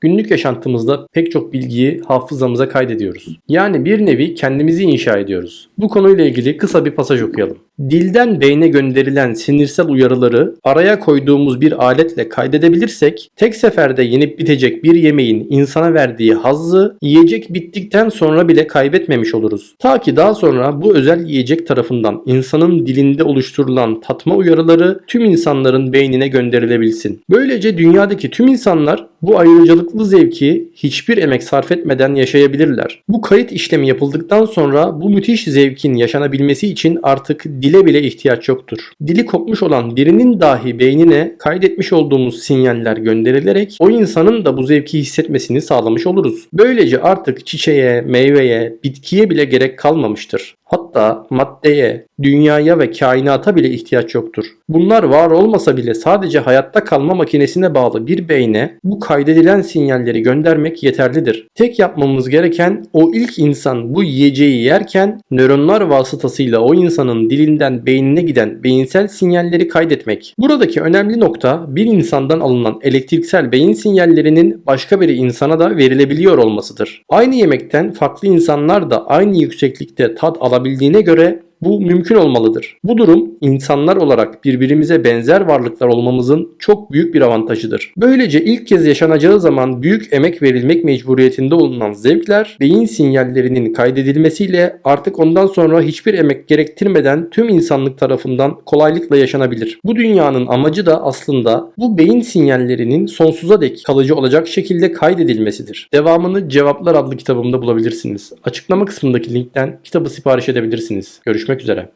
Günlük yaşantımızda pek çok bilgiyi hafızamıza kaydediyoruz. Yani bir nevi kendimizi inşa ediyoruz. Bu konuyla ilgili kısa bir pasaj okuyalım. Dilden beyne gönderilen sinirsel uyarıları araya koyduğumuz bir aletle kaydedebilirsek tek seferde yenip bitecek bir yemeğin insana verdiği hazzı yiyecek bittikten sonra bile kaybetmemiş oluruz. Ta ki daha sonra bu özel yiyecek tarafından insanın dilinde oluşturulan tatma uyarıları tüm insanların beynine gönderilebilsin. Böylece dünyadaki tüm insanlar bu ayrıcalıklı zevki hiçbir emek sarf etmeden yaşayabilirler. Bu kayıt işlemi yapıldıktan sonra bu müthiş zevkin yaşanabilmesi için artık dile bile ihtiyaç yoktur. Dili kopmuş olan birinin dahi beynine kaydetmiş olduğumuz sinyaller gönderilerek o insanın da bu zevki hissetmesini sağlamış oluruz. Böylece artık çiçeğe, meyveye, bitkiye bile gerek kalmamıştır. Hatta maddeye, dünyaya ve kainata bile ihtiyaç yoktur. Bunlar var olmasa bile sadece hayatta kalma makinesine bağlı bir beyne bu kaydedilen sinyalleri göndermek yeterlidir. Tek yapmamız gereken o ilk insan bu yiyeceği yerken nöronlar vasıtasıyla o insanın dilinden beynine giden beyinsel sinyalleri kaydetmek. Buradaki önemli nokta bir insandan alınan elektriksel beyin sinyallerinin başka bir insana da verilebiliyor olmasıdır. Aynı yemekten farklı insanlar da aynı yükseklikte tat alabildiğine göre bu mümkün olmalıdır. Bu durum insanlar olarak birbirimize benzer varlıklar olmamızın çok büyük bir avantajıdır. Böylece ilk kez yaşanacağı zaman büyük emek verilmek mecburiyetinde olunan zevkler beyin sinyallerinin kaydedilmesiyle artık ondan sonra hiçbir emek gerektirmeden tüm insanlık tarafından kolaylıkla yaşanabilir. Bu dünyanın amacı da aslında bu beyin sinyallerinin sonsuza dek kalıcı olacak şekilde kaydedilmesidir. Devamını Cevaplar adlı kitabımda bulabilirsiniz. Açıklama kısmındaki linkten kitabı sipariş edebilirsiniz. Görüşmek üzere.